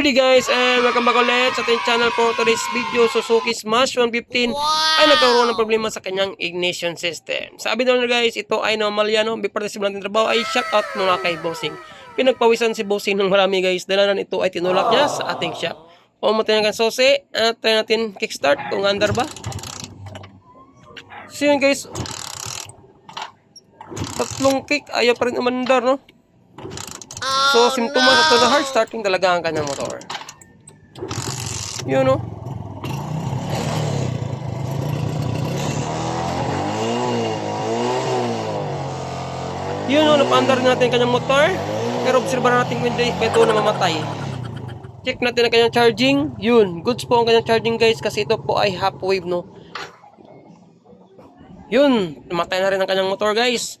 Good day guys and welcome back ulit sa ating channel for today's video Suzuki Smash 115 ay nagkaroon ng problema sa kanyang ignition system. Sabi daw na guys, ito ay normal yan no? Before the natin trabaho ay shout out muna kay Bossing. Pinagpawisan si Bossing ng marami guys na ito ay tinulak niya sa ating shop. O matin natin susi at try natin kickstart kung andar ba. So yun guys, tatlong kick ayaw pa rin umandar no? So, simptomas ito na hard starting talaga ang kanyang motor. Yun, no? Yun, no? Napaandar natin ang kanyang motor. Pero obserbahan natin kung hindi ito na mamatay. Check natin ang kanyang charging. Yun, goods po ang kanyang charging guys kasi ito po ay half wave, no? Yun, namatay na rin ang kanyang motor guys.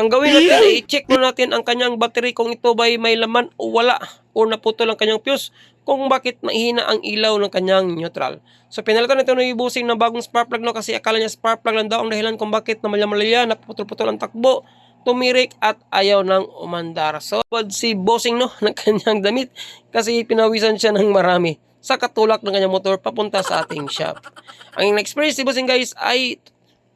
Ang gawin natin ay i-check muna natin ang kanyang battery kung ito ba ay may laman o wala o naputol ang kanyang fuse kung bakit mahina ang ilaw ng kanyang neutral. So pinalitan natin ng ibusing ng bagong spark plug no kasi akala niya spark plug lang daw ang dahilan kung bakit namalya-malya, naputol-putol ang takbo, tumirik at ayaw ng umandar. So si bossing no ng kanyang damit kasi pinawisan siya ng marami sa katulak ng kanyang motor papunta sa ating shop. Ang experience si bossing guys ay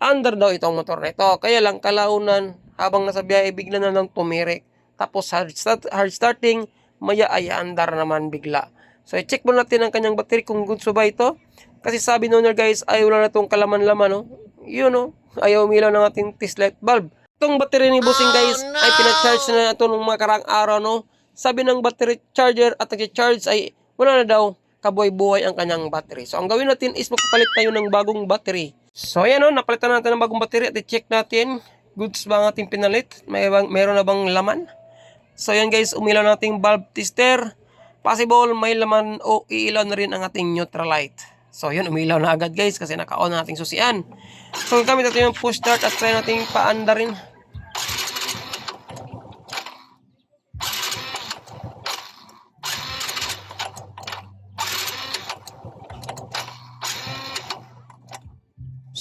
under daw itong motor na ito. Kaya lang kalaunan habang nasa biyahe bigla na lang tumirik. Tapos hard, start, hard starting, maya ay andar naman bigla. So i-check mo natin ang kanyang battery kung good ba ito. Kasi sabi nung guys ay wala na itong kalaman-laman no. Yun no, ayaw umilaw ng ating test light bulb. Itong battery ni Bossing guys ay pinacharge na ito nung mga karang araw no. Sabi ng battery charger at nag-charge ay wala na daw kabuhay-buhay ang kanyang battery. So ang gawin natin is magpapalit tayo ng bagong battery. So ayan no, napalitan natin ng bagong battery at i-check natin goods ba ang ating pinalit? May bang, meron na bang laman? So yan guys, umilaw nating bulb tester. Possible may laman o iilaw na rin ang ating neutral light. So yun, umilaw na agad guys kasi naka-on na ating susian. So gamit natin yung push start at try natin paanda rin.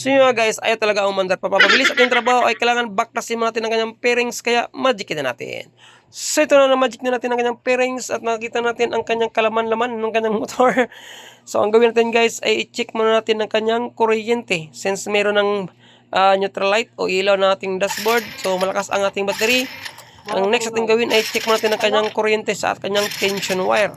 So yun nga guys, ayaw talaga ang mandar. Papabilis ating trabaho ay kailangan baklasin natin ang kanyang pairings kaya magic na natin. So ito na na magic na natin ang kanyang pairings at makikita natin ang kanyang kalaman-laman ng kanyang motor. So ang gawin natin guys ay i-check muna natin ang kanyang kuryente since meron ng ah, neutral light o ilaw na ating dashboard. So malakas ang ating battery. Ang next natin gawin ay check muna natin ang kanyang kuryente sa at kanyang tension wire.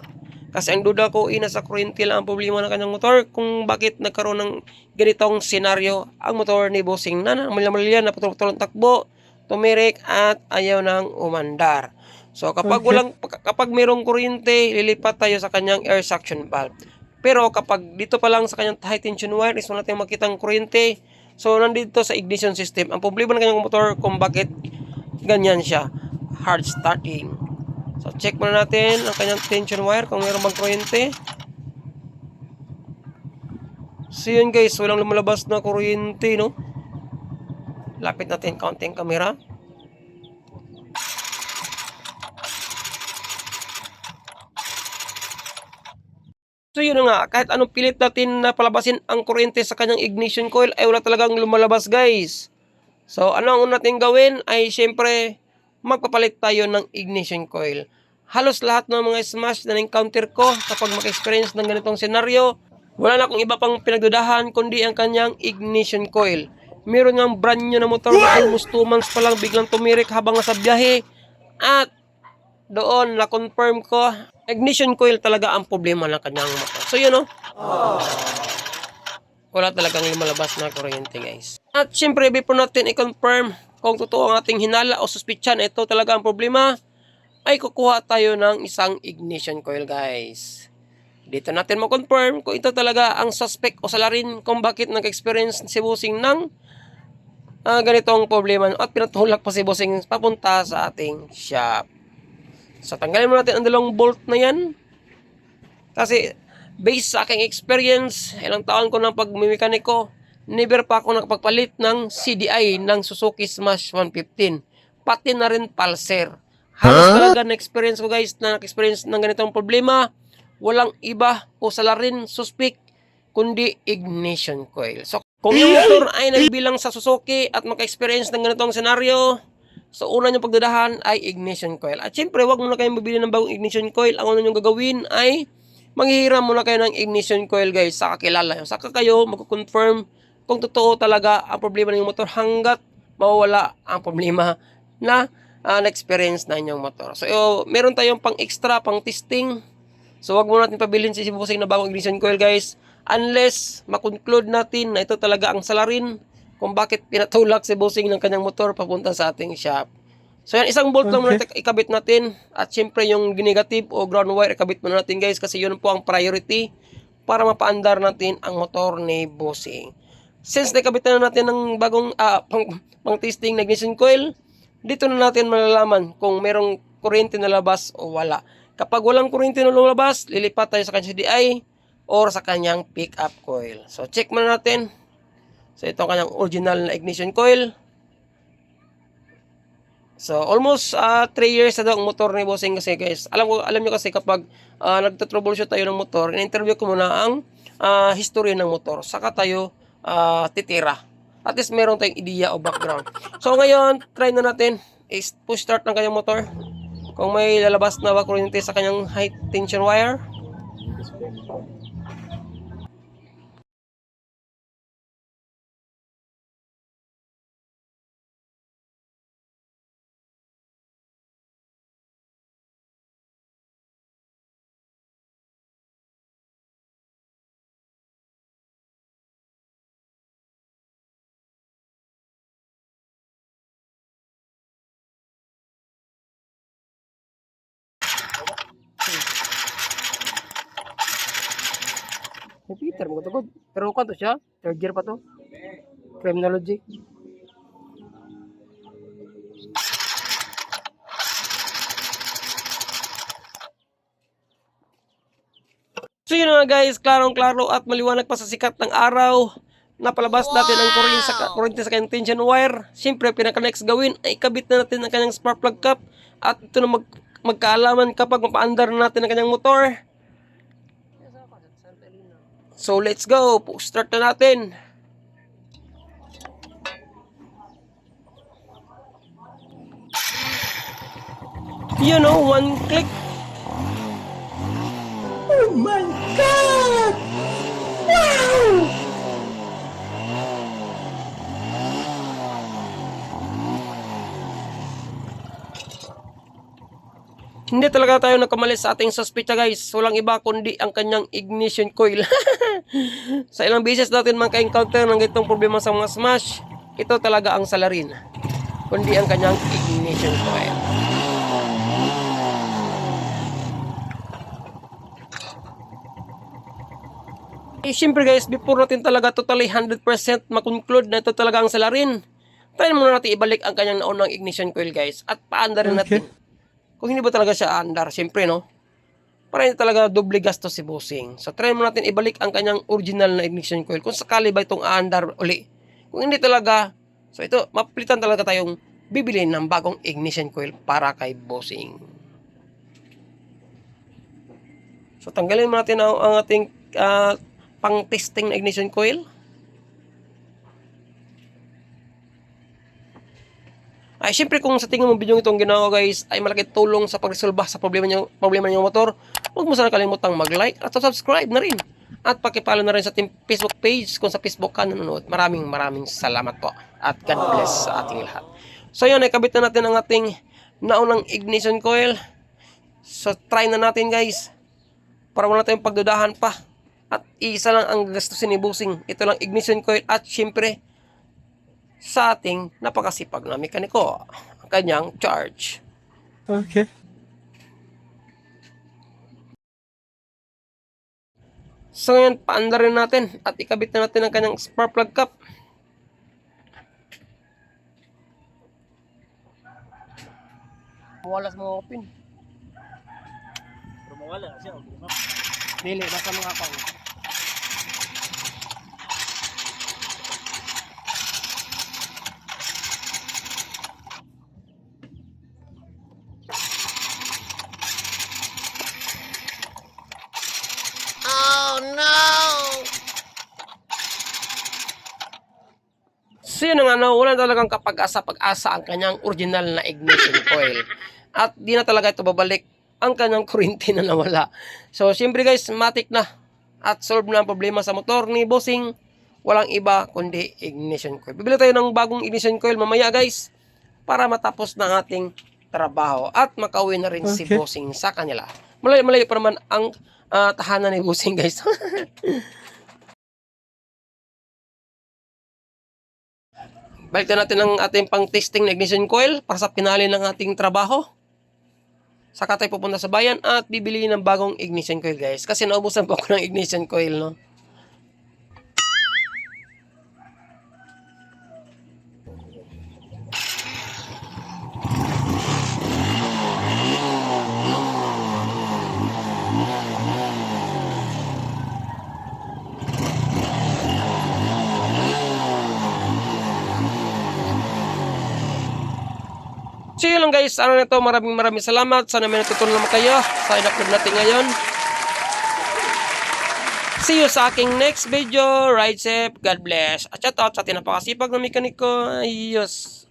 Kasi ang duda ko, ina sa kuryente lang ang problema ng kanyang motor kung bakit nagkaroon ng ganitong senaryo ang motor ni Bossing na malya-malya na ang takbo, tumirik at ayaw nang umandar. So kapag walang kapag mayroong kuryente, lilipat tayo sa kanyang air suction valve. Pero kapag dito pa lang sa kanyang high tension wire is wala tayong makita ang kuryente. So nandito sa ignition system. Ang problema ng kanyang motor kung bakit ganyan siya. Hard starting. So, check muna natin ang kanyang tension wire kung mayroon bang kuryente. So, yun guys, walang lumalabas na kuryente, no? Lapit natin kaunting camera. So yun nga, kahit anong pilit natin na palabasin ang kuryente sa kanyang ignition coil ay wala talagang lumalabas guys. So ano ang una natin gawin ay syempre magpapalit tayo ng ignition coil. Halos lahat ng mga smash na encounter ko kapag maka-experience ng ganitong senaryo, wala na akong iba pang pinagdudahan kundi ang kanyang ignition coil. Meron nga brand new na motor na almost 2 months pa lang biglang tumirik habang nasa biyahe at doon na-confirm ko ignition coil talaga ang problema ng kanyang motor. So yun no? Wala talagang lumalabas na kuryente guys. At syempre before natin i-confirm kung totoo ang ating hinala o suspicion ito talaga ang problema ay kukuha tayo ng isang ignition coil guys. Dito natin ma-confirm kung ito talaga ang suspect o salarin kung bakit nag-experience si Busing ng ah, ganitong problema at pinatulak pa si Busing papunta sa ating shop. So tanggalin mo natin ang dalawang bolt na yan. Kasi based sa aking experience, ilang taon ko ng pagmimekaniko, never pa ako nakapagpalit ng CDI ng Suzuki Smash 115. Pati na rin Pulsar. Halos talaga na experience ko guys na experience ng ganitong problema. Walang iba o salarin suspect kundi ignition coil. So kung yung motor ay nagbilang sa Suzuki at maka-experience ng ganitong senaryo, So, una nyo pagdadahan ay ignition coil. At syempre, wag mo na kayong mabili ng bagong ignition coil. Ang una nyo gagawin ay manghihiram muna kayo ng ignition coil guys sa kakilala nyo. Saka kayo magko-confirm kung totoo talaga ang problema ng motor hanggat mawawala ang problema na uh, na-experience na inyong motor. So, yo, meron tayong pang extra, pang testing. So, wag mo natin pabilin si Busing na bagong ignition coil guys unless makonclude natin na ito talaga ang salarin kung bakit pinatulak si Busing ng kanyang motor papunta sa ating shop. So yan, isang bolt lang muna ikabit natin. At syempre yung negative o ground wire ikabit muna natin guys kasi yun po ang priority para mapaandar natin ang motor ni Bossing. Since nakabit na natin ng bagong ah, pang, pang testing na ignition coil, dito na natin malalaman kung merong kuryente na labas o wala. Kapag walang kuryente na lumabas, lilipat tayo sa kanyang CDI or sa kanyang pick-up coil. So check muna natin. So ito ang kanyang original na ignition coil. So almost 3 years na daw ang motor ni Bossing kasi guys. Alam ko alam niyo kasi kapag uh, nagta-troubleshoot tayo ng motor, in-interview ko muna ang uh, history ng motor. Saka tayo uh, titira. At least meron tayong idea o background. So ngayon, try na natin is push start ng kanyang motor. Kung may lalabas na ba kuryente sa kanyang high tension wire. Peter, mo tugod. Pero ko to siya, third year pa to. Criminology. So yun na nga guys, klarong-klaro at maliwanag pa sa sikat ng araw. Napalabas natin ang kuryente sa, kuryente sa kanyang tension wire. Siyempre, pinaka-next gawin ay ikabit na natin ang kanyang spark plug cap. At ito na mag, magkaalaman kapag mapaandar na natin ang kanyang motor. So let's go. Start na natin. You know, one click. Oh my god! Wow! Hindi talaga tayo nagkamali sa ating suspita guys. Walang iba kundi ang kanyang ignition coil. sa ilang beses natin man ka-encounter ng itong problema sa mga smash, ito talaga ang salarin. Kundi ang kanyang ignition coil. Eh, syempre guys, before natin talaga totally 100% makonclude na ito talaga ang salarin, tayo muna natin ibalik ang kanyang naunang ignition coil guys at paanda rin natin. Kung hindi ba talaga siya andar, syempre no, para hindi talaga doble gastos si Bossing. So try mo natin ibalik ang kanyang original na ignition coil kung sakali ba itong aandar uli. Kung hindi talaga, so ito, mapilitan talaga tayong bibili ng bagong ignition coil para kay Bossing. So tanggalin mo natin ang, ang ating ah, pang-testing na ignition coil. Ay, syempre kung sa tingin mo video itong ginawa guys ay malaki tulong sa pagresolba sa problema niyo problema niyo motor, huwag mo sana kalimutang mag-like at subscribe na rin. At pakipalo na rin sa ating Facebook page kung sa Facebook ka nanonood. Maraming maraming salamat po. At God bless sa ating lahat. So yun, ikabit na natin ang ating naunang ignition coil. So try na natin guys. Para wala tayong pagdudahan pa. At isa lang ang gastusin ni Busing. Ito lang ignition coil at syempre sa ating napakasipag na mekaniko. Ang kanyang charge. Okay. So ngayon, paanda rin natin at ikabit na natin ang kanyang spark plug cap. Wala sa mga pin. Pero mawala siya. Dili, basta mga pang. So yun ang ano, wala talagang kapag-asa pag-asa ang kanyang original na ignition coil. At di na talaga ito babalik ang kanyang kuryente na nawala. So, siyempre guys, matik na at solve na ang problema sa motor ni Bossing. Walang iba kundi ignition coil. Bibili tayo ng bagong ignition coil mamaya guys para matapos na ating trabaho at makauwi na rin si Okay. Bossing sa kanila. Malayo-malayo pa naman ang ah, tahanan ni Bossing guys. Balik na natin ang ating pang testing na ignition coil para sa pinali ng ating trabaho. Saka tayo pupunta sa bayan at bibili ng bagong ignition coil guys. Kasi naubusan po ako ng ignition coil no. So yun lang guys, ano na to, maraming maraming salamat. Sana may natutunan naman kayo sa in-upload natin ngayon. See you sa aking next video. Ride safe. God bless. At shout out sa ating napakasipag na mekaniko. Ayos.